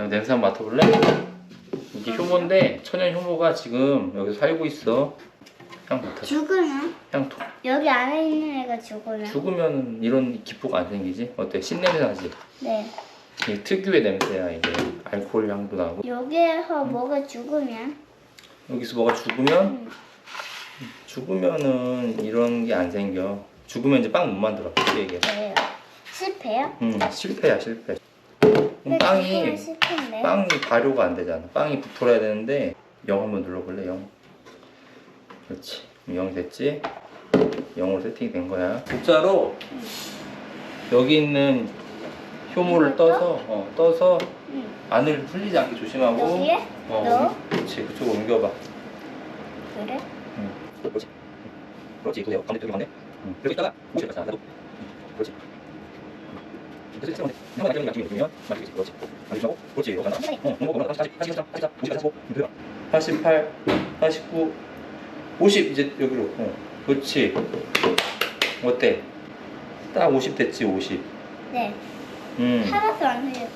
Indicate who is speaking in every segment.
Speaker 1: 자, 냄새 한번 맡아볼래? 이게 효모인데 천연 효모가 지금 여기서 살고 있어. 향 맡아.
Speaker 2: 죽으면?
Speaker 1: 향 토.
Speaker 2: 여기 안에 있는 애가 죽으면?
Speaker 1: 죽으면 이런 기포가 안 생기지? 어때? 신냄새 나지?
Speaker 2: 네.
Speaker 1: 이 특유의 냄새야 이게. 알코올 향도 나고.
Speaker 2: 여기에서 뭐가 죽으면?
Speaker 1: 여기서 뭐가 죽으면
Speaker 2: 음.
Speaker 1: 죽으면은 이런 게 안 생겨. 죽으면 이제 빵 못 만들어. 쉽게 얘기해서.
Speaker 2: 왜요? 실패요?
Speaker 1: 음 실패야 실패.
Speaker 2: 왜
Speaker 1: 그럼 빵이
Speaker 2: 죽으면 실패인데?
Speaker 1: 빵이 발효가 안 되잖아. 빵이 부풀어야 되는데 0 한번 눌러볼래? 0. 그렇지. 0 됐지? 0으로 세팅이 된 거야. 국자로 여기 있는 효모를? 떠서 어, 떠서
Speaker 2: 응.
Speaker 1: 안을 흘리지 않게 조심하고
Speaker 2: 여기에?
Speaker 1: 어? 그렇지. 그쪽으로 옮겨봐.
Speaker 2: 그래?
Speaker 1: 응. 그렇지. 그렇지. 그래요. 가운데 여기 맞네. 응. 그리고 있다가 거잖아. 나도. 그렇지. 그래서 세번에 한번 나중에 나중에 누르면 맞지. 그렇지. 안주하고 그렇지. 이거 간다. 어, 이거 보면 40, 40, 44, 44, 50, 45, 그래요. 88, 49, 50 이제 여기로. 어. 그렇지. 어때? 딱 50 됐지, 50.
Speaker 2: 네.
Speaker 1: 음.
Speaker 2: 하나도 안 흘렸어요.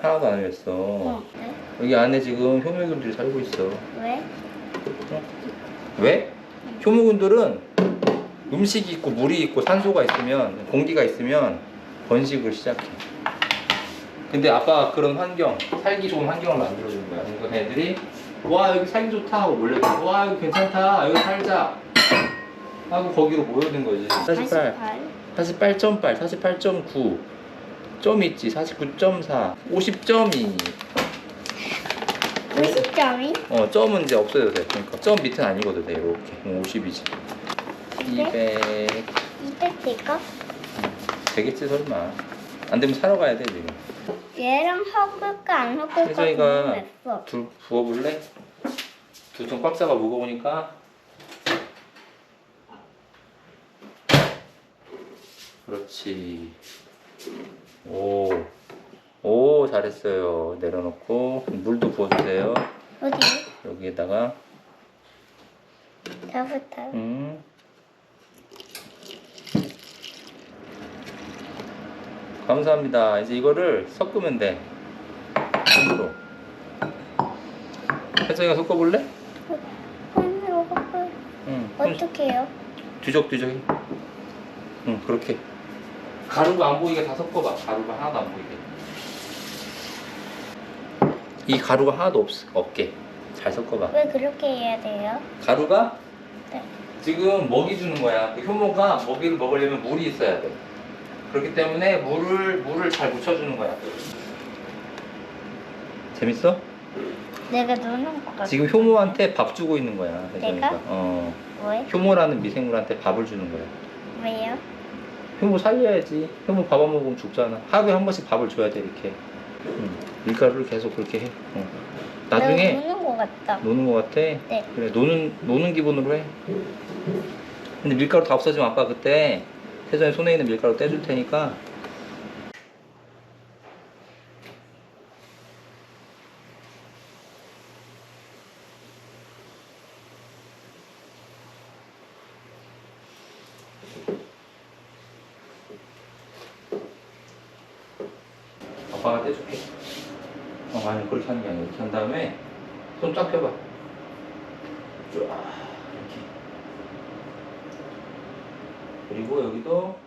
Speaker 1: 하나도 안 흘렸어.
Speaker 2: 어. 네.
Speaker 1: 여기 안에 지금 효모균들이 살고 있어.
Speaker 2: 왜?
Speaker 1: 왜? 효모균들은 음식이 있고 물이 있고 산소가 있으면 공기가 있으면 번식을 시작해. 근데 아빠가 그런 환경, 살기 좋은 환경을 만들어주는 거야. 그러니까 애들이 와 여기 살기 좋다 하고 몰려들어. 와 여기 괜찮다. 여기 살자. 하고 거기로 모여든 거지. 48,
Speaker 2: 48.
Speaker 1: 48.8, 48.9. 점이 있지. 49.4, 50.2.
Speaker 2: 50점이?
Speaker 1: 어, 점은 이제 없어도 돼. 그러니까 점 밑은 아니거든, 돼. 이렇게. 50이지. 200.
Speaker 2: 200 될까?
Speaker 1: 되겠지, 설마. 안 되면 사러 가야 돼, 지금.
Speaker 2: 얘랑 섞을까 안 섞을까
Speaker 1: 혜정이가
Speaker 2: 궁금했어.
Speaker 1: 둘 부어볼래? 둘 좀 꽉 잡아 무거우니까. 그렇지. 오. 오, 잘했어요. 내려놓고. 물도 부어주세요.
Speaker 2: 어디?
Speaker 1: 여기에다가.
Speaker 2: 저부터.
Speaker 1: 음. 감사합니다. 이제 이거를 섞으면 돼. 손으로. 혜정이가 섞어볼래?
Speaker 2: 손으로 섞을.
Speaker 1: 응. 손
Speaker 2: 어떻게 해요?
Speaker 1: 뒤적뒤적 해. 응, 그렇게. 가루가 안 보이게 다 섞어봐. 가루가 하나도 안 보이게. 이 가루가 하나도 없, 없게. 잘 섞어봐.
Speaker 2: 왜 그렇게 해야 돼요?
Speaker 1: 가루가
Speaker 2: 네.
Speaker 1: 지금 먹이 주는 거야. 그 효모가 먹이를 먹으려면 물이 있어야 돼. 그렇기 때문에 물을 물을 잘 묻혀주는 거야. 재밌어?
Speaker 2: 내가 노는 것 같아.
Speaker 1: 지금 효모한테 밥 주고 있는 거야. 혜정이가.
Speaker 2: 내가?
Speaker 1: 어.
Speaker 2: 왜?
Speaker 1: 효모라는 미생물한테 밥을 주는 거야.
Speaker 2: 왜요?
Speaker 1: 효모 살려야지. 효모 밥 안 먹으면 죽잖아. 하루에 한 번씩 밥을 줘야 돼 이렇게. 응. 밀가루를 계속 그렇게 해. 어. 나중에
Speaker 2: 내가 노는 것 같다.
Speaker 1: 노는 거 같아.
Speaker 2: 네.
Speaker 1: 그래 노는 노는 기분으로 해. 근데 밀가루 다 없어지면 아빠 그때 세전에 손에 있는 밀가루 떼줄 테니까. 아빠가 떼줄게. 어, 아니 그렇게 하는 게 아니라 이렇게 한 다음에 손 쫙 펴봐. 쫙 이렇게. 그리고 여기도